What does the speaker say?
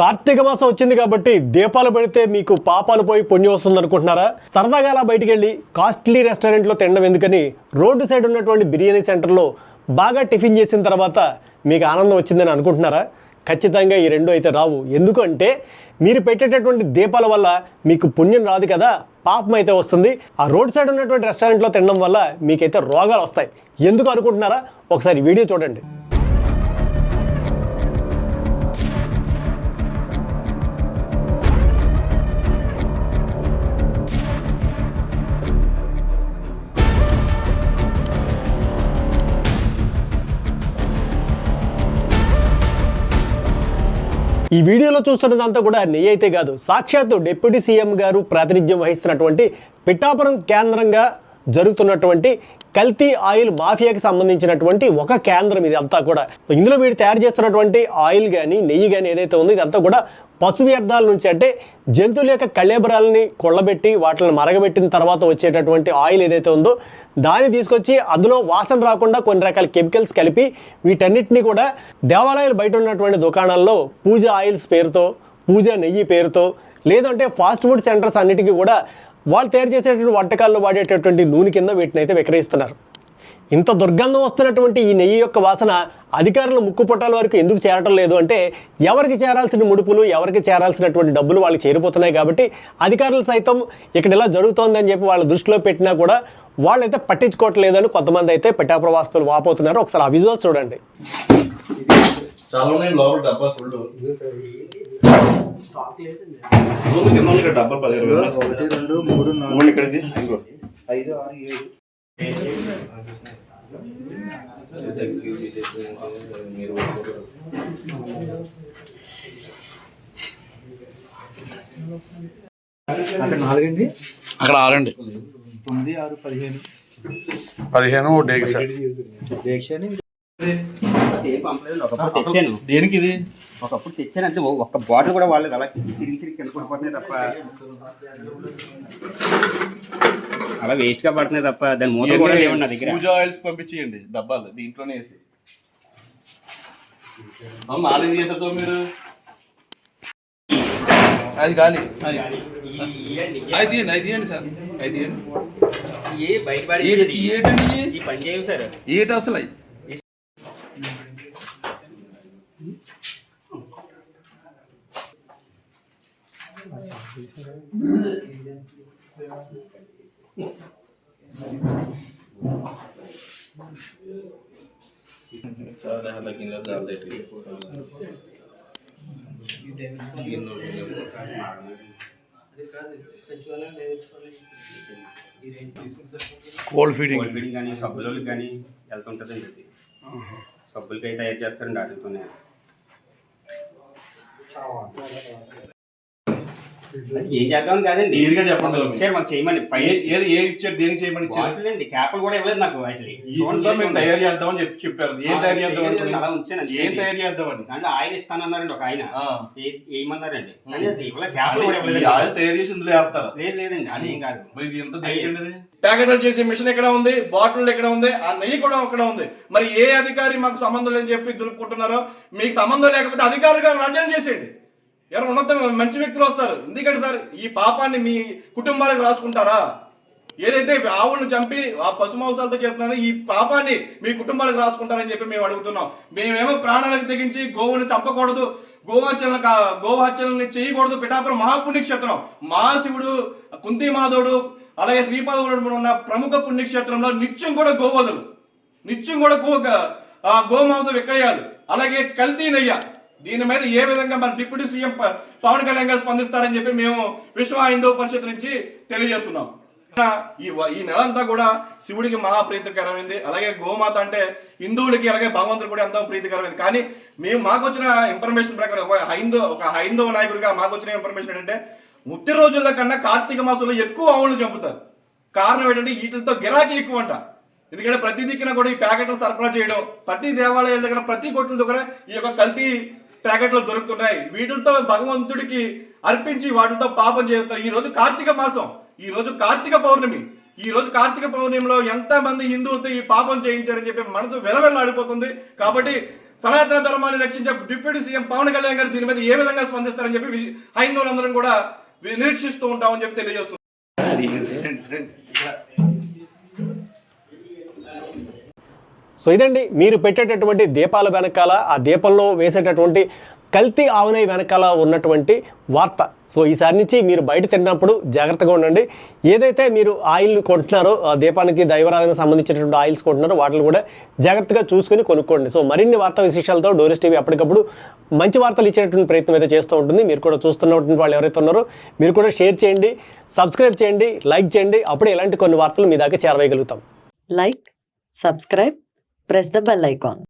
కార్తీక మాసం వచ్చింది కాబట్టి దీపాలు పెడితే మీకు పాపాలు పోయి పుణ్యం వస్తుంది అనుకుంటున్నారా? సరదాగా అలా బయటికి వెళ్ళి కాస్ట్లీ రెస్టారెంట్లో తినడం ఎందుకని రోడ్డు సైడ్ ఉన్నటువంటి బిర్యానీ సెంటర్లో బాగా టిఫిన్ చేసిన తర్వాత మీకు ఆనందం వచ్చిందని అనుకుంటున్నారా? ఖచ్చితంగా ఈ రెండు అయితే రావు. ఎందుకంటే మీరు పెట్టేటటువంటి దీపాల వల్ల మీకు పుణ్యం రాదు కదా పాపం అయితే వస్తుంది. ఆ రోడ్ సైడ్ ఉన్నటువంటి రెస్టారెంట్లో తినడం వల్ల మీకైతే రోగాలు వస్తాయి. ఎందుకు అనుకుంటున్నారా? ఒకసారి వీడియో చూడండి. ఈ వీడియోలో చూస్తున్నదంతా కూడా నెయ్యి అయితే కాదు. సాక్షాత్తు డిప్యూటీ సీఎం గారు ప్రాతినిధ్యం వహిస్తున్నటువంటి పిఠాపురం కేంద్రంగా జరుగుతున్నటువంటి కల్తీ ఆయిల్ మాఫియాకి సంబంధించినటువంటి ఒక కేంద్రం ఇది అంతా కూడా. ఇందులో వీడు తయారు చేస్తున్నటువంటి ఆయిల్ కానీ నెయ్యి కానీ ఏదైతే ఉందో ఇదంతా కూడా పశు వ్యర్థాల నుంచి అంటే జంతువుల యొక్క కళేబరాలని కొళ్ళబెట్టి వాటిని మరగబెట్టిన తర్వాత వచ్చేటటువంటి ఆయిల్ ఏదైతే ఉందో దాన్ని తీసుకొచ్చి అందులో వాసన రాకుండా కొన్ని రకాల కెమికల్స్ కలిపి వీటన్నిటిని కూడా దేవాలయాలు బయట ఉన్నటువంటి దుకాణాల్లో పూజ ఆయిల్స్ పేరుతో పూజ నెయ్యి పేరుతో లేదంటే ఫాస్ట్ ఫుడ్ సెంటర్స్ అన్నిటికీ కూడా వాళ్ళు తయారు చేసేటువంటి వంటకాల్లో వాడేటటువంటి నూనె కింద వీటిని అయితే విక్రయిస్తున్నారు. ఇంత దుర్గంధం వస్తున్నటువంటి ఈ నెయ్యి యొక్క వాసన అధికారుల ముక్కు పుట్టాల వరకు ఎందుకు చేరటం లేదు అంటే ఎవరికి చేరాల్సిన ముడుపులు ఎవరికి చేరాల్సినటువంటి డబ్బులు వాళ్ళకి చేరిపోతున్నాయి కాబట్టి అధికారులు సైతం ఇక్కడ ఇలా జరుగుతోందని చెప్పి వాళ్ళ దృష్టిలో పెట్టినా కూడా వాళ్ళైతే పట్టించుకోవట్లేదని కొంతమంది అయితే పిఠాప్రవాస్తులు వాపోతున్నారు. ఒకసారి ఆ విజువల్స్ చూడండి. చాలా ఉన్నాయి లోపల డబ్బా ఫుల్ రూమ్ కింద ఉంది ఇక్కడ డబ్బా పది ఇరవై. ఒకటి రెండు మూడు నాలుగు. ఇక్కడ ఇది ఇంకో ఐదు ఆరు ఏడు. అక్కడ నాలుగండి? అక్కడ ఆరండి. తొమ్మిది ఆరు పదిహేను. పదిహేను డేకి సార్. తెచ్చాను దేనికి ఇది ఒకప్పుడు తెచ్చాను అంటే ఒక్క బాటిల్ కూడా వాళ్ళు అలా చిరిగి చిరిగి కింద పడిపోతున్నాయి తప్ప. అలా వేస్ట్గా పడుతున్నాయి తప్ప దాని మూత కూడా లేవు నా దగ్గర. పూజ ఆయిల్స్ పంపించేయండి డబ్బాలు దీంట్లోనే వేసి. చేశారు సో మీరు. అది గాలి అది. తీయండి అది తీయండి సార్. అది తీయండి. ఏ బయట. ఏటండి? ఈ పని చేయవు సార్. ఏటి అసలు? అయి? చాలా హలకి ఇంకా చాలా తిట్టి. కోల్డ్ ఫీడింగ్ కోల్డ్ ఫీడింగ్ కానీ సబ్బులకి కానీ వెళ్తుంటుందండి అది సబ్బులకి అయితే తయారు చేస్తారండి వాటితోనే అది ఏం చేద్దామని కాదండి. క్లియర్గా చెప్పండి. ఇచ్చారు మాకు చేయమని. పైన ఏది ఏ ఇచ్చారు దేనికి చేయమని ఇచ్చారు? బాటిల్ అండి క్యాప్లు కూడా ఇవ్వలేదు నాకు వాటిని వీటితో మేము తయారు చేద్దామని చెప్పి చెప్పారు. ఏం తయారు చేద్దాం? అలా ఉంచాను ఏం తయారు చేద్దామని? అంటే ఆయిల్ ఇస్తానన్నారండి ఒక ఆయన. ఆ. ఏ- వేయమన్నారండి కానీ అది ఇవ్వలేదు క్యాప్లు కూడా ఇవ్వలేదు. ఆయిల్ తయారు చేసి ఇందులో వేస్తారు. లేదు లేదండి అది ఏం కాదు. మరి ఇది ఎంత తగ్గింది ప్యాకెట్లు చేసే మిషన్ ఎక్కడ ఉంది? బాటిల్ ఎక్కడ ఉంది? ఆ నెయ్యి కూడా అక్కడ ఉంది. మరి ఏ అధికారి మాకు సంబంధం లేని చెప్పి దులుపుకుంటున్నారో మీకు సంబంధం లేకపోతే అధికారులుగా రాజ్యం చేసేయండి. ఎవరు ఉన్నత మంచి వ్యక్తులు వస్తారు. ఎందుకంటే సార్ ఈ పాపాన్ని మీ కుటుంబాలకు రాసుకుంటారా? ఏదైతే ఆవులను చంపి ఆ పశు మాంసాలతో చెప్తున్నారో ఈ పాపాన్ని మీ కుటుంబాలకు రాసుకుంటారని చెప్పి మేము అడుగుతున్నాం. మేమేమో ప్రాణాలకు తెగించి గోవుని చంపకూడదు గోహత్యలను కా- గోహత్యలని చేయకూడదు పిఠాపురం మహాపుణ్యక్షేత్రం. మహాశివుడు కుంతి మాధవుడు అలాగే శ్రీపాదవుడు ఉన్న ప్రముఖ పుణ్యక్షేత్రంలో నిత్యం కూడా గోవదులు నిత్యం కూడా గో గోమాంసం విక్రయాలు. అలాగే కల్తీ నయ్య. దీని మీద ఏ విధంగా మన డిప్యూటీ సీఎం ప- పవన్ కళ్యాణ్ గారు స్పందిస్తారని చెప్పి మేము విశ్వ హిందూ పరిషత్ నుంచి తెలియజేస్తున్నాం. ఈ ఈ నెల అంతా కూడా శివుడికి మహాప్రీతికరమైంది అలాగే గోమాత అంటే హిందువులకి అలాగే భగవంతుడు కూడా ఎంతో ప్రీతికరమైంది. కానీ మేము మాకు వచ్చిన ఇన్ఫర్మేషన్ ప్రకారం ఒక హైందో ఒక హైందవ నాయకుడిగా మాకు వచ్చిన ఇన్ఫర్మేషన్ ఏంటంటే ముత్తి రోజుల కన్నా కార్తీక మాసంలో ఎక్కువ ఆవులు చంపుతారు. కారణం ఏంటంటే వీటితో గిరాకీ ఎక్కువ అంట ఎందుకంటే ప్రతి దిక్కున కూడా ఈ ప్యాకెట్లు సరఫరా చేయడం ప్రతి దేవాలయాల దగ్గర ప్రతి కొట్ల దగ్గర ఈ యొక్క కల్తీ ప్యాకెట్లు దొరుకుతున్నాయి. వీటితో భగవంతుడికి అర్పించి వాటితో పాపం చేస్తారు. ఈ రోజు కార్తీక మాసం. ఈ రోజు కార్తీక పౌర్ణమి. ఈ రోజు కార్తీక పౌర్ణమిలో ఎంత మంది హిందువులతో ఈ పాపం చేయించారని చెప్పి మనసు వెలవెల్లాడిపోతుంది. కాబట్టి సనాతన ధర్మాన్ని రక్షించే డిప్యూటీ సీఎం పవన్ కళ్యాణ్ గారు దీని మీద ఏ విధంగా స్పందిస్తారని చెప్పి హైందవులందరం కూడా నిరీక్షిస్తూ ఉంటామని చెప్పి తెలియజేస్తుంది సో ఇదండి మీరు పెట్టేటటువంటి దీపాల వెనకాల ఆ దీపంలో వేసేటటువంటి కల్తీ ఆవునై వెనకాల ఉన్నటువంటి వార్త. సో ఈసారి నుంచి మీరు బయట తిన్నప్పుడు జాగ్రత్తగా ఉండండి. ఏదైతే మీరు ఆయిల్ కొంటున్నారో ఆ దీపానికి దైవరాధనకు సంబంధించినటువంటి ఆయిల్స్ కొంటున్నారో వాటిని కూడా జాగ్రత్తగా చూసుకొని కొనుక్కోండి. సో మరిన్ని వార్తా విశేషాలతో డోరెస్ టీవీ అప్పటికప్పుడు మంచి వార్తలు ఇచ్చేటటువంటి ప్రయత్నం అయితే చేస్తూ ఉంటుంది. మీరు కూడా చూస్తున్నటువంటి వాళ్ళు ఎవరైతే ఉన్నారో మీరు కూడా షేర్ చేయండి సబ్స్క్రైబ్ చేయండి లైక్ చేయండి. అప్పుడే ఇలాంటి కొన్ని వార్తలు మీ దాకా చేరవేయగలుగుతాం. Like subscribe press the bell icon.